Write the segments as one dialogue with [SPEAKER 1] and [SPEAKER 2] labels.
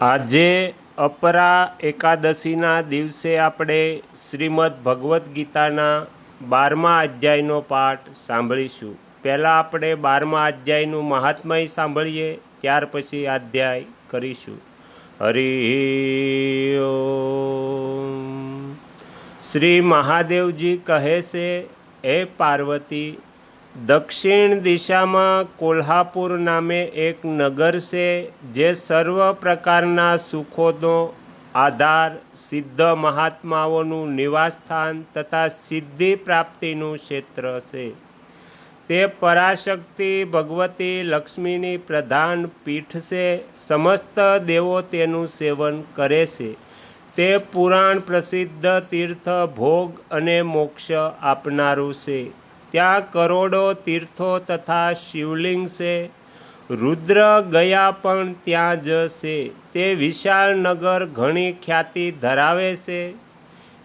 [SPEAKER 1] આજે અપરા એકાદશીના દિવસે આપણે શ્રીમદ્ ભગવદ્ ગીતાના બારમા અધ્યાયનો પાઠ સાંભળીશું પહેલાં આપણે બારમા અધ્યાયનું મહાત્મય સાંભળીએ, ત્યાર પછી અધ્યાય કરીશું હરિ. શ્રી મહાદેવજી કહે છે, હે પાર્વતી દક્ષિણ દિશામાં કોલ્હાપુર નામે એક નગર છે, જે સર્વ પ્રકારના સુખોનો આધાર સિદ્ધ મહાત્માઓનું નિવાસસ્થાન તથા સિદ્ધિ પ્રાપ્તિનું ક્ષેત્ર છે. તે પરાશક્તિ ભગવતી લક્ષ્મીની પ્રધાન પીઠ છે, સમસ્ત દેવો તેનું સેવન કરે છે. તે પુરાણ પ્રસિદ્ધ તીર્થ ભોગ અને મોક્ષ આપનારું છે. ત્યાં કરોડો તીર્થો તથા શિવલિંગ છે. રુદ્ર ગયા પણ ત્યાં જ છે. તે વિશાળ નગર ઘણી ખ્યાતિ ધરાવે છે.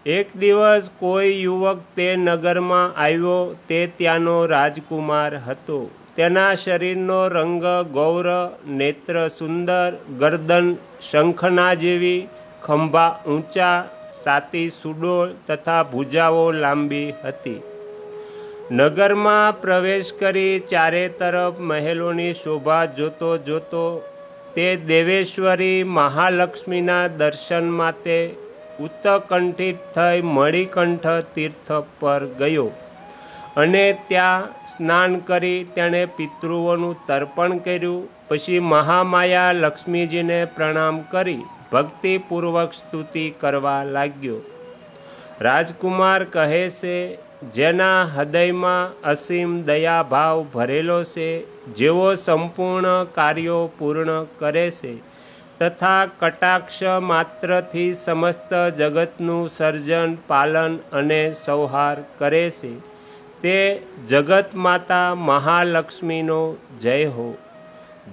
[SPEAKER 1] એક દિવસ કોઈ યુવક તે નગરમાં આવ્યો. તે ત્યાંનો રાજકુમાર હતો. તેના શરીરનો રંગ ગૌર, નેત્ર સુંદર, ગરદન શંખના જેવી, ખંભા ઊંચા, સાતી સુડોળ તથા ભુજાઓ લાંબી હતી. નગરમાં પ્રવેશ કરી ચારે તરફ મહેલોની શોભા જોતો જોતો તે દેવેશ્વરી મહાલક્ષ્મીના દર્શન માટે ઉત્તકંઠિત થઈ મણિકંઠ તીર્થ પર ગયો અને ત્યાં સ્નાન કરી તેણે પિતૃઓનું તર્પણ કર્યું. પછી મહામાયા લક્ષ્મીજીને પ્રણામ કરી, ભક્તિપૂર્વક સ્તુતિ કરવા લાગ્યો. રાજકુમાર કહે છે જેના હૃદયમાં અસીમ દયાભાવ ભરેલો છે, જેઓ સંપૂર્ણ કાર્યો પૂર્ણ કરે છે, તથા કટાક્ષ માત્રથી સમસ્ત જગતનું સર્જન, પાલન અને સંહાર કરે છે. તે જગત માતા મહાલક્ષ્મીનો જય હો.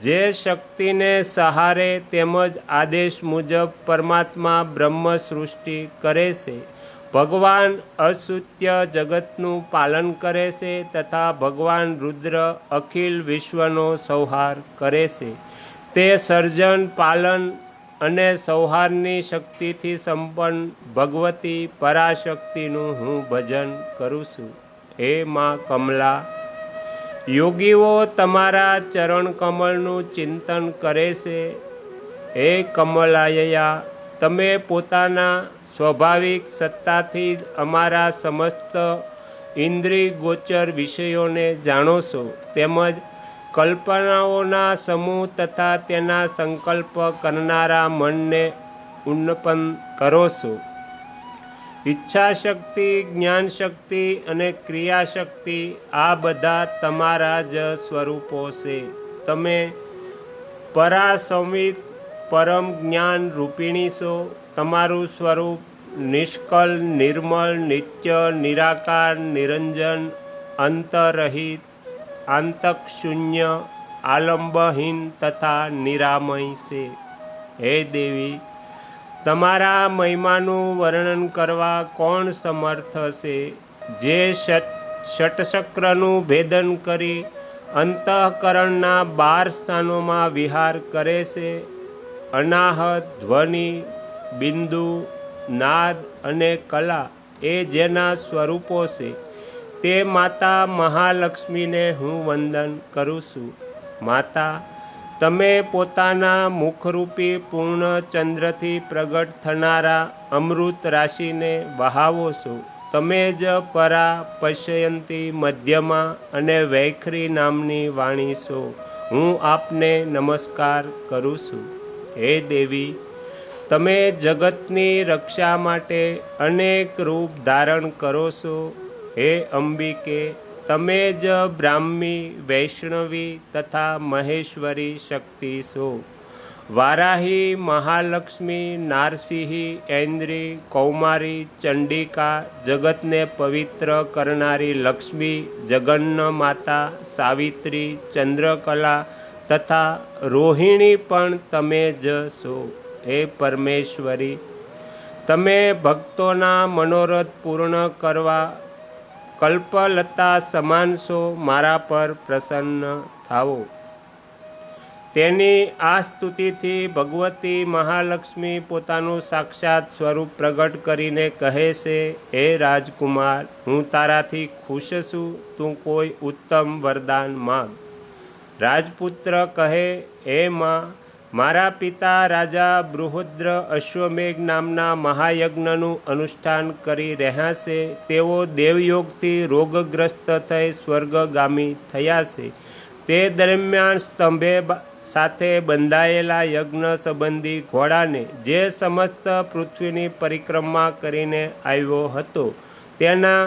[SPEAKER 1] જે શક્તિને સહારે તેમજ આદેશ મુજબ પરમાત્મા બ્રહ્મ સૃષ્ટિ કરે છે. ભગવાન અસુત્ય જગતનું પાલન કરે છે તથા ભગવાન રુદ્ર અખિલ વિશ્વનો સંહાર કરે છે. તે સર્જન, પાલન અને સંહારની શક્તિથી સંપન્ન ભગવતી પરાશક્તિનું હું ભજન કરું છું. હે માં કમલા, યોગીઓ તમારા ચરણ કમળનું ચિંતન કરે છે. હે કમલાયયા, તમે પોતાના સ્વાભાવિક સત્તાથી જ અમારા સમસ્ત ઇન્દ્રિય ગોચર વિષયોને જાણો છો તેમજ કલ્પનાઓના સમૂહ તથા તેના સંકલ્પ કરનારા મનને ઉન્નપન કરો છો ઈચ્છાશક્તિ, જ્ઞાનશક્તિ અને ક્રિયાશક્તિ આ બધા તમારા જ સ્વરૂપો છે. તમે પરાસંવિત પરમ જ્ઞાન રૂપિણી છો. તમારું સ્વરૂપ નિષ્કલ નિર્મળ નિત્ય, નિરાકાર, નિરંજન, અંતરહિત, આંતકશૂન્ય, આલંબહીન તથા નિરામય છે. હે દેવી, તમારા મહિમાનું વર્ણન કરવા કોણ સમર્થ છે જે ષટચક્રનું ભેદન કરી અંતઃકરણના બાર સ્થાનોમાં વિહાર કરે છે. અનાહત, ધ્વનિ બિંદુ, નાદ અને કલા એ જેના સ્વરૂપો છે, તે માતા મહાલક્ષ્મીને હું વંદન કરું છું. માતા, તમે પોતાના મુખરૂપી પૂર્ણ ચંદ્રથી પ્રગટ થનારા અમૃત રાશિને વહાવો છો. તમે જ પરા પશ્યંતી મધ્યમાં અને વૈખરી નામની વાણી છો. હું આપને નમસ્કાર કરું છું. હે દેવી તમે જગતની રક્ષા માટે અનેક રૂપ ધારણ કરો છો. હે અંબિકે, તમે જ બ્રાહ્મી, વૈષ્ણવી તથા મહેશ્વરી શક્તિ છો. વારાહી, મહાલક્ષ્મી, નારસિંહી, ઐન્દ્રી, કૌમારી, ચંડિકા, જગતને પવિત્ર કરનારી લક્ષ્મી, જગન્ન માતા, સાવિત્રી, ચંદ્રકલા તથા રોહિણી પણ તમે જ છો. હે પરમેશ્વરી, તમે ભક્તોના મનોરથ પૂર્ણ કરવા કલ્પલતા સમાન છો, મારા પર પ્રસન્ન થાઓ. તેની આ સ્તુતિથી ભગવતી મહાલક્ષ્મી પોતાનું સાક્ષાત સ્વરૂપ પ્રગટ કરીને કહે છે, હે રાજકુમાર, હું તારાથી ખુશ છું, તું કોઈ ઉત્તમ વરદાન માગ રાજપુત્ર કહે, હે માં મારા પિતા રાજા બૃહદ્ર અશ્વમેઘ નામના મહાયજ્ઞનું અનુષ્ઠાન કરી રહ્યા છે. તેઓ દેવયોગથી રોગગ્રસ્ત થઈ સ્વર્ગગામી થયા છે. તે દરમિયાન સ્તંભે સાથે બંધાયેલા યજ્ઞ સંબંધી ઘોડાને જે સમસ્ત પૃથ્વીની પરિક્રમા કરીને આવ્યો હતો, તેના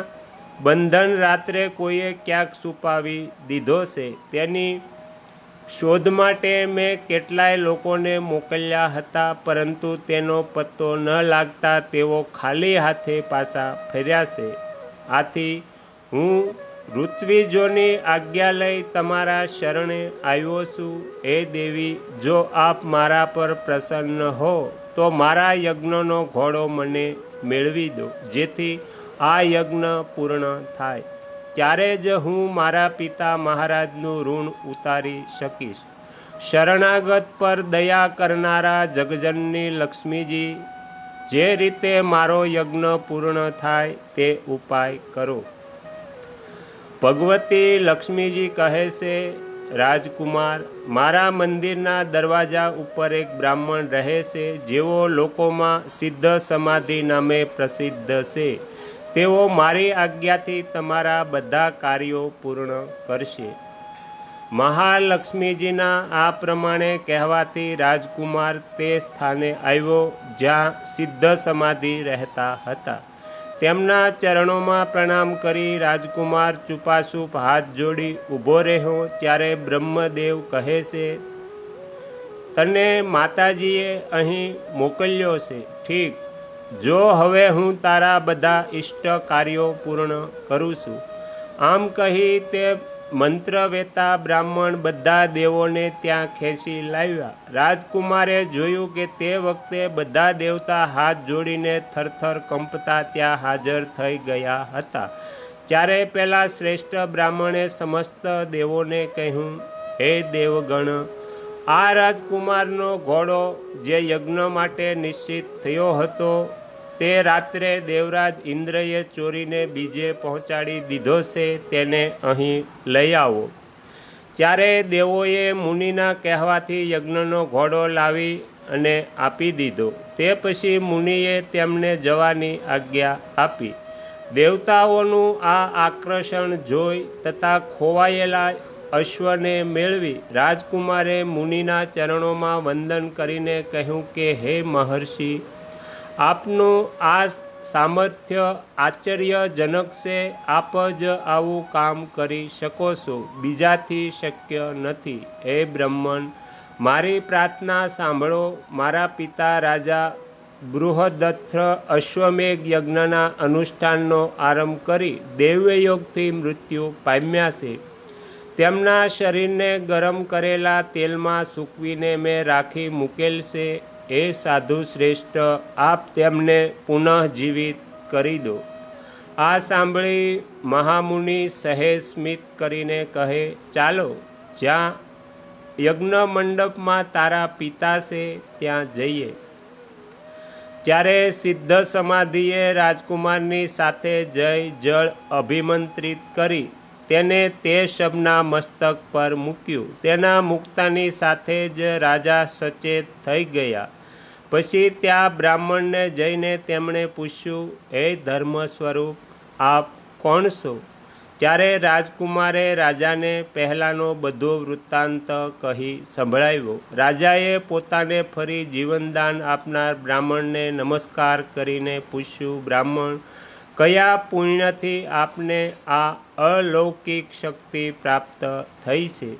[SPEAKER 1] બંધન રાત્રે કોઈએ ક્યાંક છુપાવી દીધો છે. તેની શોધ માટે મેં કેટલાય લોકોને મોકલ્યા હતા, પરંતુ તેનો પત્તો ન લાગતા તેઓ ખાલી હાથે પાછા ફર્યા આથી હું ઋત્વિજોની આજ્ઞા લઈ તમારા શરણે આવ્યો છું. હે દેવી, જો આપ મારા પર પ્રસન્ન હો, તો મારા યજ્ઞનો ઘોડો મને મેળવી દો, જેથી આ યજ્ઞ પૂર્ણ થાય. ત્યારે જ હું મારા પિતા મહારાજનું ઋણ ઉતારી શકીશ. શરણાગત પર દયા કરનારા જગજનની લક્ષ્મીજી, જે રીતે મારો યજ્ઞ પૂર્ણ થાય તે ઉપાય કરો. ભગવતી લક્ષ્મીજી કહે છે, રાજકુમાર, મારા મંદિરના દરવાજા ઉપર એક બ્રાહ્મણ રહે છે, જેઓ લોકોમાં સિદ્ધ સમાધિ નામે પ્રસિદ્ધ છે. તેઓ મારી આજ્ઞાથી તમારા બધા કાર્યો પૂર્ણ કરશે. મહાલક્ષ્મીજીના આ પ્રમાણે કહેવાથી રાજકુમાર તે સ્થાને આવ્યો જ્યાં સિદ્ધ સમાધિ રહેતા હતા. તેમના ચરણોમાં પ્રણામ કરી રાજકુમાર ચૂપાચૂપ હાથ જોડી ઊભો રહ્યો ત્યારે બ્રહ્મદેવ કહે છે, તને માતાજીએ અહીં મોકલ્યો છે. ઠીક જો હવે હું તારા બધા ઇષ્ટ કાર્યો પૂર્ણ કરું છું, આમ કહી તે મંત્રવેતા બ્રાહ્મણ બધા દેવોને ત્યાં ખેંચી લાવ્યા. રાજકુમારે જોયું કે તે વખતે બધા દેવતા હાથ જોડીને થરથર કંપતા ત્યાં હાજર થઈ ગયા હતા. ત્યારે પેલા શ્રેષ્ઠ બ્રાહ્મણે સમસ્ત દેવોને કહ્યું, હે દેવગણ આ રાજકુમારનો ઘોડો જે યજ્ઞ માટે નિશ્ચિત થયો હતો, તે રાત્રે દેવરાજ ઇન્દ્રએ ચોરીને બીજે પહોંચાડી દીધો છે તેને અહીં લઈ આવો. ત્યારે દેવોએ મુનિના કહેવાથી યજ્ઞનો ઘોડો લાવી અને આપી દીધો. તે પછી મુનિએ તેમને જવાની આજ્ઞા આપી. દેવતાઓનું આ આકર્ષણ જોઈ તથા ખોવાયેલા અશ્વને મેળવી રાજકુમારે મુનિના ચરણોમાં વંદન કરીને કહ્યું કે, હે મહર્ષિ, આપનું આ સામર્થ્ય આશ્ચર્યજનક છે. આપ જ આવું કામ કરી શકો છો. બીજાથી શક્ય નથી. હે બ્રહ્મન, મારી પ્રાર્થના સાંભળો. મારા પિતા રાજા બૃહદત્થ અશ્વમેઘ યજ્ઞના અનુષ્ઠાનનો આરંભ કરી દૈવયોગથી મૃત્યુ પામ્યા છે. તેમના શરીરને ગરમ કરેલા તેલમાં સૂકવીને મેં રાખી મૂકેલ છે. એ સાધુ શ્રેષ્ઠ, આપ તેમને પુનઃજીવિત કરી દો. આ સાંભળી મહામુનિ સહેજ સ્મિત કરીને કહે, ચાલો, જ્યાં યજ્ઞ મંડપમાં તારા પિતા છે, ત્યાં જઈએ. ત્યારે સિદ્ધ સમાધિએ રાજકુમારની સાથે જય જળ અભિમંત્રિત કરી. તેને તે શબના મસ્તક પર મૂક્યું. તેના મુક્તાની સાથે જ રાજા સચેત થઈ ગયા. પછી ત્યાં બ્રાહ્મણને જઈને તેમણે પૂછ્યું, હે ધર્મ સ્વરૂપ, આપ કોણ છો? ત્યારે રાજકુમારે રાજાને પહેલાંનો બધો વૃત્તાંત કહી સંભળાવ્યો. રાજાએ પોતાને ફરી જીવનદાન આપનાર બ્રાહ્મણને નમસ્કાર કરીને પૂછ્યું, બ્રાહ્મણ કયા પુણ્યથી આપને આ અલૌકિક શક્તિ પ્રાપ્ત થઈ છે?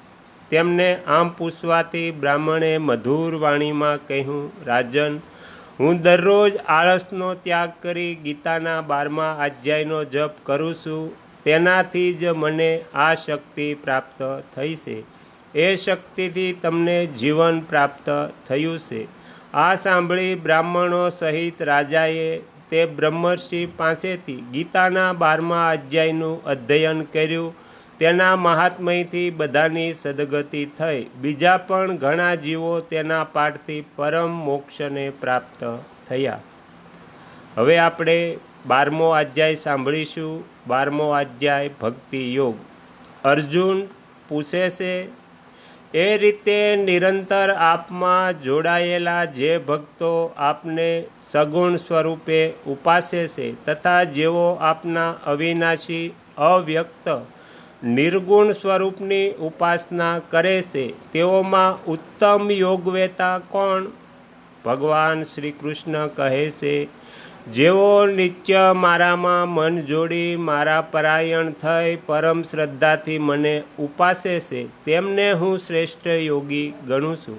[SPEAKER 1] તેમને આમ પૂછવાથી બ્રાહ્મણે મધુર વાણીમાં કહ્યું, રાજન, હું દરરોજ આળસનો ત્યાગ કરી ગીતાના બારમા અધ્યાયનો જપ કરું છું. તેનાથી જ મને આ શક્તિ પ્રાપ્ત થઈ છે. એ શક્તિથી તમને જીવન પ્રાપ્ત થયું છે. આ સાંભળી બ્રાહ્મણો સહિત રાજાએ તે બ્રહ્મર્ષિ પાસેથી ગીતાના બારમા અધ્યાયનું અધ્યયન કર્યું. તેના મહાત્મયથી બધાની સદગતિ થઈ. બીજા પણ ઘણા જીવો તેના પાઠથી પરમ મોક્ષને પ્રાપ્ત થયા. હવે આપણે બારમો અધ્યાય સાંભળીશું. બારમો અધ્યાય ભક્તિ યોગ. અર્જુન પૂછે છે એ રીતે નિરંતર આપમાં જોડાયેલા જે ભક્તો આપને સગુણ સ્વરૂપે ઉપાસે છે તથા જેઓ આપના અવિનાશી, અવ્યક્ત, નિર્ગુણ સ્વરૂપની ઉપાસના કરે છે, તેઓમાં ઉત્તમ યોગવેતા કોણ? ભગવાન શ્રી કૃષ્ણ કહે છે જેઓ નિત્ય મારામાં મન જોડી મારા પરાયણ થઈ પરમ શ્રદ્ધાથી મને ઉપાસે છે, તેમને હું શ્રેષ્ઠ યોગી ગણું છું.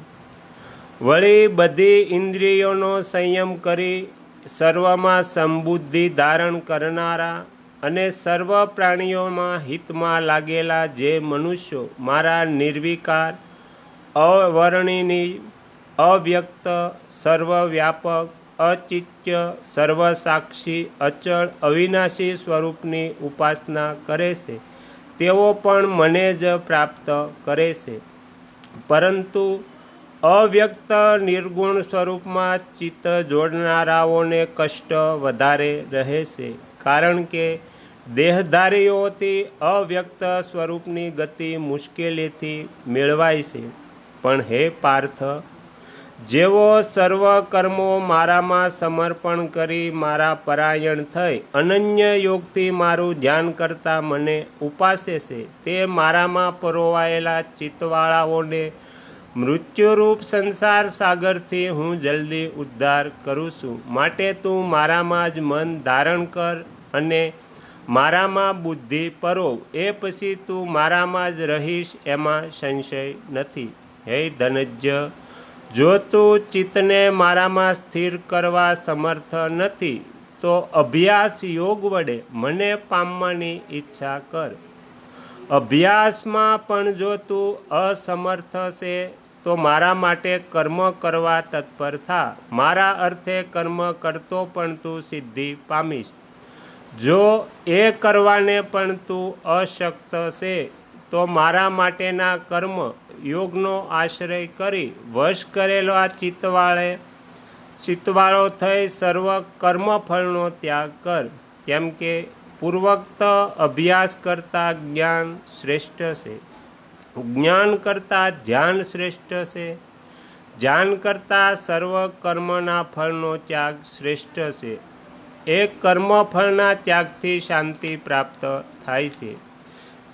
[SPEAKER 1] વળી બધી ઇન્દ્રિયોનો સંયમ કરી સર્વમાં સમબુદ્ધિ ધારણ કરનારા અને સર્વ પ્રાણીઓમાં હિતમાં લાગેલા જે મનુષ્યો મારા નિર્વિકાર અવર્ણિની અવ્યક્ત સર્વવ્યાપક અચિત્ય સર્વસાક્ષી અચળ અવિનાશી સ્વરૂપની ઉપાસના કરે છે. તેઓ પણ મને જ પ્રાપ્ત કરે છે. પરંતુ અવ્યક્ત નિર્ગુણ સ્વરૂપમાં ચિત્ત જોડનારાઓને કષ્ટ વધારે રહે છે. કારણ કે દેહધારીઓથી અવ્યક્ત સ્વરૂપની ગતિ મુશ્કેલીથી મેળવાય છે. પણ હે પાર્થ જેઓ સર્વ કર્મો મારામાં સમર્પણ કરી મારા પરાયણ થઈ, અનન્ય યોગથી મારું ધ્યાન કરતા મને ઉપાસે છે. તે મારામાં પરોવાયેલા ચિત્તવાળાઓને મૃત્યુરૂપ સંસાર સાગરથી હું જલ્દી ઉદ્ધાર કરું છું. માટે તું મારામાં જ મન ધારણ કર અને મારામાં બુદ્ધિ પરોવ. એ પછી તું મારામાં જ રહીશ એમાં સંશય નથી. હે ધનજ્ય જો તું ચિત્તને મારામાં સ્થિર કરવા સમર્થ નથી, તો અભ્યાસ યોગ વડે મને પામવાની ઈચ્છા કર. અભ્યાસમાં પણ જો તું અસમર્થ છે તો મારા માટે કર્મ કરવા તત્પર થા. મારા અર્થે કર્મ કરતો પણ તું સિદ્ધિ પામીશ. જો એ કરવાને પણ તું અશક્ત છે તો મારા માટેના કર્મ યોગનો આશ્રય કરી વશ કરેલો આ ચિત્તવાળે, ચિત્તવાળો થઈ સર્વ કર્મફળનો ત્યાગ કર. કેમ કે પૂર્વક્ત અભ્યાસ કરતાં જ્ઞાન શ્રેષ્ઠ છે. જ્ઞાન કરતાં ધ્યાન શ્રેષ્ઠ છે. ધ્યાન કરતાં સર્વ કર્મના ફળનો ત્યાગ શ્રેષ્ઠ છે. એ કર્મફળના ત્યાગથી શાંતિ પ્રાપ્ત થાય છે.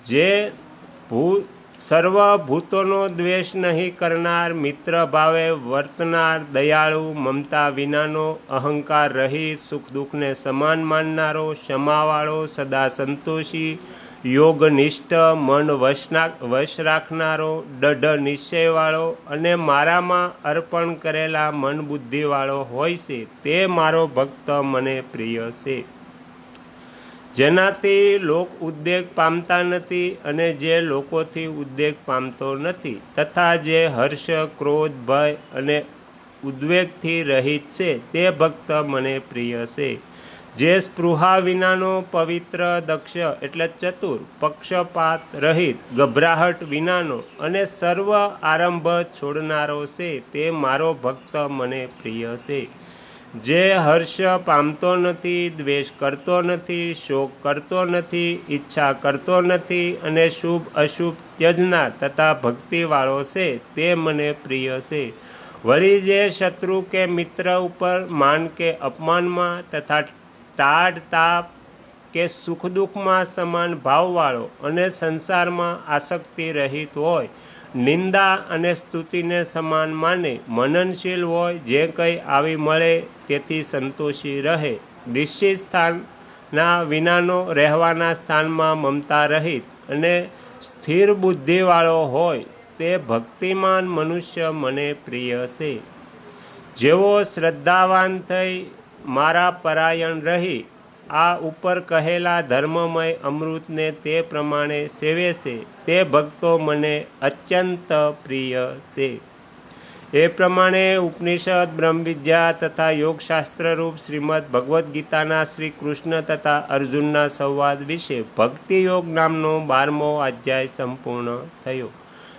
[SPEAKER 1] જે ભૂ સર્વભૂતોનો દ્વેષ નહીં કરનાર, મિત્ર ભાવે વર્તનાર, દયાળુ, મમતા વિનાનો અહંકાર રહી, સુખ દુઃખને સમાન માનનારો, ક્ષમાવાળો, સદા સંતોષી, યોગનિષ્ઠ, મન વશના વશ રાખનારો, દઢ નિશ્ચયવાળો અને મારામાં અર્પણ કરેલા મન બુદ્ધિવાળો હોય છે. તે મારો ભક્ત મને પ્રિય છે. જેનાથી લોક ઉદ્વેગ પામતા નથી અને જે લોકોથી ઉદ્વેગ પામતો નથી, તથા જે હર્ષ, ક્રોધ, ભય અને ઉદ્વેગથી રહિત છે, તે ભક્ત મને પ્રિય છે. જે સ્પૃહા વિનાનો પવિત્ર દક્ષ એટલે ચતુર, પક્ષપાત રહિત, ગભરાહટ વિનાનો અને સર્વ આરંભ છોડનારો છે, તે મારો ભક્ત મને પ્રિય છે. જે હર્ષ પામતો નથી, દ્વેષ કરતો નથી, શોક કરતો નથી, ઈચ્છા કરતો નથી અને શુભ અશુભ ત્યજનાર તથા ભક્તિવાળો છે, તે મને પ્રિય છે. વળી જે શત્રુ કે મિત્ર ઉપર માન કે અપમાનમાં તથા ટાઢ તાપ કે સુખ દુઃખમાં સમાન ભાવવાળો અને સંસારમાં આસક્તિ રહિત હોય, નિંદા અને સ્તુતિને સમાન માને, મનનશીલ હોય, જે કંઈ આવી મળે તેથી સંતોષી રહે. નિશ્ચિત સ્થાનના વિનાનો રહેવાના સ્થાનમાં મમતા રહિત અને સ્થિર બુદ્ધિવાળો હોય, તે ભક્તિમાન મનુષ્ય મને પ્રિય છે. જેવો શ્રદ્ધાવાન થઈ મારા પરાયણ રહી આ ઉપર કહેલા ધર્મમય અમૃતને તે પ્રમાણે સેવે છે. તે ભક્તો મને અત્યંત પ્રિય છે. એ પ્રમાણે ઉપનિષદ, બ્રહ્મવિદ્યા તથા યોગશાસ્ત્રરૂપ શ્રીમદ્ ભગવદ્ ગીતાના શ્રી કૃષ્ણ તથા અર્જુનના સંવાદ વિશે ભક્તિ યોગ નામનો બારમો અધ્યાય સંપૂર્ણ થયો.